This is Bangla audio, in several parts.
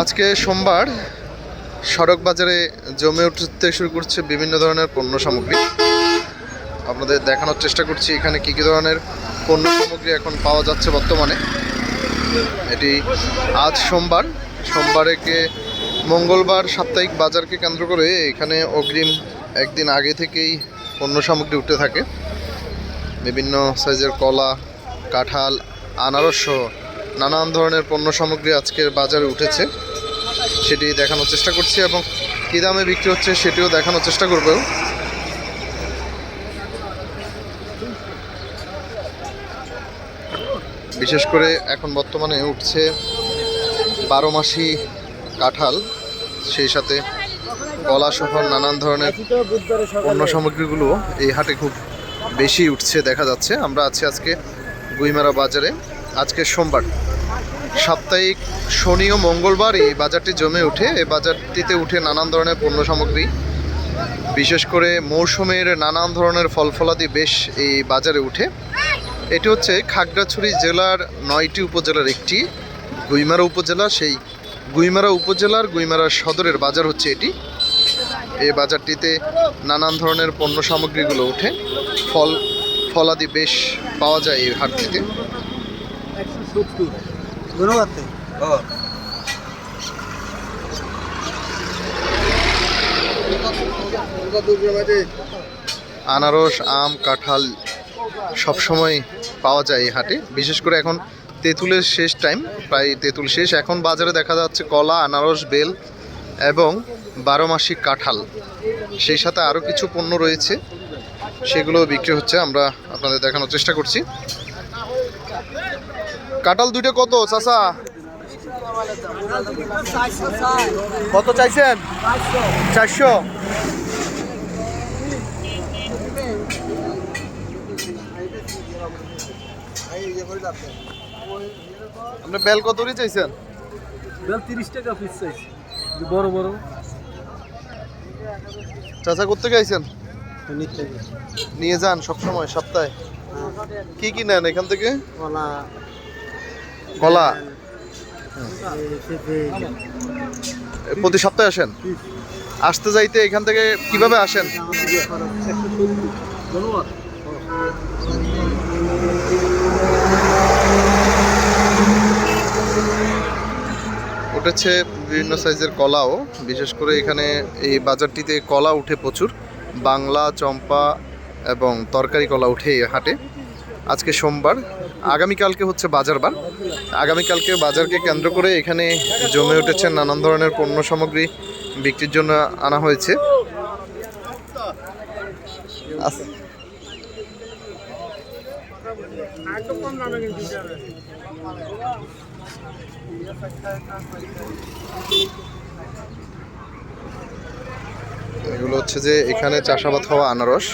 আজকে সোমবার সড়ক বাজারে জমে উঠতে শুরু করছে বিভিন্ন ধরনের পণ্য সামগ্রী। আপনাদের দেখানোর চেষ্টা করছি এখানে কী কী ধরনের পণ্য সামগ্রী এখন পাওয়া যাচ্ছে বর্তমানে। এটি আজ সোমবার। সোমবারেকে মঙ্গলবার সাপ্তাহিক বাজারকে কেন্দ্র করে এখানে অগ্রিম একদিন আগে থেকেই পণ্য সামগ্রী উঠতে থাকে। বিভিন্ন সাইজের কলা, কাঁঠাল, আনারস সহ নানান ধরনের পণ্য সামগ্রী আজকের বাজারে উঠেছে। সেটি দেখানোর চেষ্টা করছি এবং কী দামে বিক্রি হচ্ছে সেটিও দেখানোর চেষ্টা করব। বিশেষ করে এখন বর্তমানে উঠছে বারো মাসি কাঁঠাল, সেই সাথে কলা সহ নানান ধরনের পণ্য সামগ্রীগুলো এই হাটে খুব বেশি উঠছে, দেখা যাচ্ছে। আমরা আছি আজকে গুইমারা বাজারে। আজকে সোমবার সাপ্তাহিক শনি ও মঙ্গলবার এই বাজারটি জমে ওঠে। এই বাজারটিতে উঠে নানান ধরনের পণ্য সামগ্রী, বিশেষ করে মৌসুমের নানান ধরনের ফল ফলাদি বেশ এই বাজারে উঠে। এটি হচ্ছে খাগড়াছড়ি জেলার নয়টি উপজেলার একটি, গুইমারা উপজেলা, সেই গুইমারা উপজেলার গুইমারা সদরের বাজার হচ্ছে এটি। এই বাজারটিতে নানান ধরনের পণ্য সামগ্রীগুলো ওঠে। ফল ফলাদি বেশ পাওয়া যায় এই হাটটিতে। ধন্যবাদ আনারস আম কাঁঠাল সবসময় পাওয়া যায় এই হাটে। বিশেষ করে এখন তেঁতুলের শেষ টাইম প্রায় তেঁতুল শেষ। এখন বাজারে দেখা যাচ্ছে কলা আনারস বেল এবং বারো মাসিক কাঁঠাল। সেই সাথে আরও কিছু পণ্য রয়েছে সেগুলো বিক্রি হচ্ছে। আমরা আপনাদের দেখানোর চেষ্টা করছি। কাঁঠাল দুইটা কত চাচা? কত চাইছেন? চারশো। আপনি বেল কত চাইছেন? বেল তিরিশ টাকা পিস চাইছি বড় বড়। চাচা করতে গাইছেন নিতে নিয়ে যান সবসময় সপ্তাহে। কি কি নেন এখান থেকে? কলা? প্রতি সপ্তাহে আসেন? আসতে যাইতে এখান থেকে কীভাবে আসেন? উঠেছে বিভিন্ন সাইজের কলাও, বিশেষ করে এখানে এই বাজারটিতে কলা উঠে প্রচুর। বাংলা, চম্পা এবং তরকারি কলা উঠে হাটে। আজকে সোমবার আগামীকালকে হচ্ছে বাজার বাজারবার আগামীকালকে বাজারকে কেন্দ্র করে এখানে জমে উঠেছে নানান ধরনের পণ্য সামগ্রী বিক্রির জন্য আনা হয়েছে। এগুলো হচ্ছে যে এখানে চাষাবাদ হওয়া আনারস।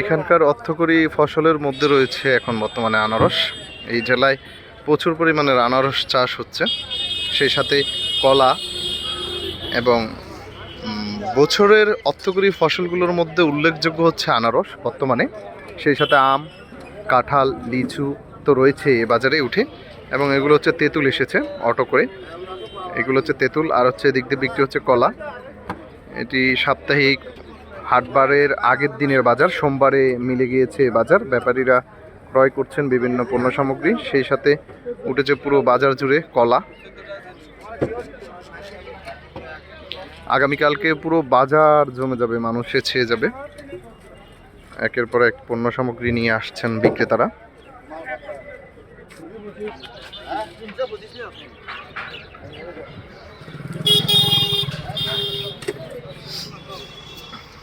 এখানকার অর্থকরী ফসলের মধ্যে রয়েছে এখন বর্তমানে আনারস। এই জেলায় প্রচুর পরিমাণের আনারস চাষ হচ্ছে। সেই সাথে কলা এবং বছরের অর্থকরী ফসলগুলোর মধ্যে উল্লেখযোগ্য হচ্ছে আনারস বর্তমানে। সেই সাথে আম, কাঁঠাল, লিচু তো রয়েছে এ বাজারে উঠে। এবং এগুলো হচ্ছে তেঁতুল এসেছে অটো করে। এগুলো হচ্ছে তেঁতুল আর হচ্ছে এদিক দিয়ে বিক্রি হচ্ছে কলা। সাপ্তাহিক হাটবারের আগের দিনের বাজার। সোমবারে মিলে গিয়েছে বাজার। ব্যাপারীরা ক্রয় করছেন বিভিন্ন পণ্য সামগ্রী। সেই সাথে উঠেছে পুরো বাজার জুড়ে কলা। আগামীকালকে পুরো বাজার জমে যাবে, মানুষে ছেয়ে যাবে। একের পর এক পণ্য সামগ্রী নিয়ে আসছেন বিক্রেতারা।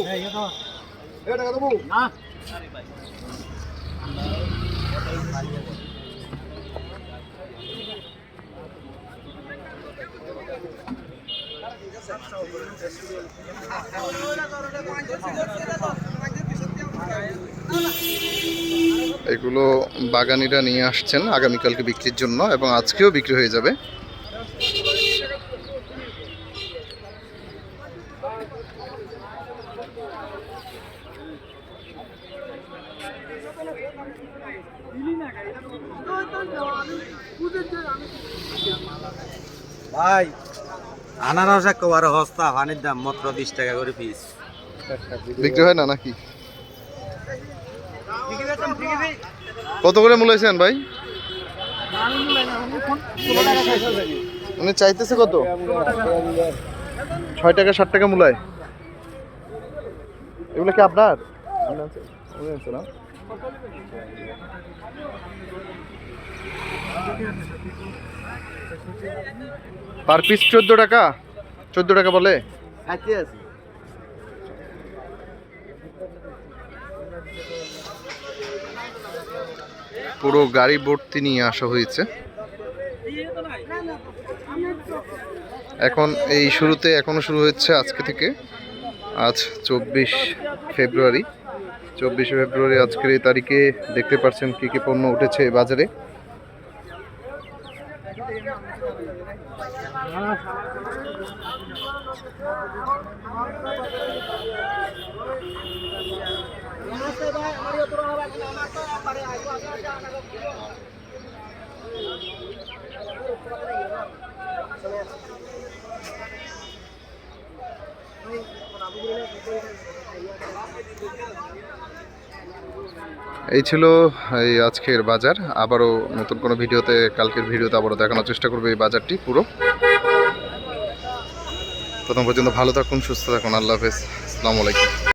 Eh, এগুলো বাগানিরা নিয়ে আসছেন আগামীকালকে বিক্রির জন্য এবং আজকেও বিক্রি হয়ে যাবে। ভাই, আনারস একেবারে সস্তা পানির দাম মাত্র বিশ টাকা করে পিস বিক্রি হয় না নাকি কত করে মূলাইছেন ভাই মানে চাইতেছে কত ছয় টাকা ষাট টাকা মূলায় এগুলো কি আপনার? না? পার পিস চোদ্দ টাকা? চোদ্দ টাকা বলে? আছে। পুরো গাড়ি ভর্তি নিয়ে আসা হয়েছে। এখন এই শুরুতে এখনও শুরু হচ্ছে আজকে থেকে। আজ চব্বিশ ফেব্রুয়ারি। চব্বিশে ফেব্রুয়ারি আজকের এই তারিখে দেখতে পাচ্ছেন কী কী পণ্য উঠেছে বাজারে। এই ছিল, এই আজকের বাজার। আবারও নতুন কোনো ভিডিওতে, কালকের ভিডিওতে আবারও দেখানোর চেষ্টা করবে এই বাজারটি পুরো। প্রথম পর্যন্ত ভালো থাকুন, সুস্থ থাকুন। আল্লাহ হাফেজ। আসসালামু আলাইকুম।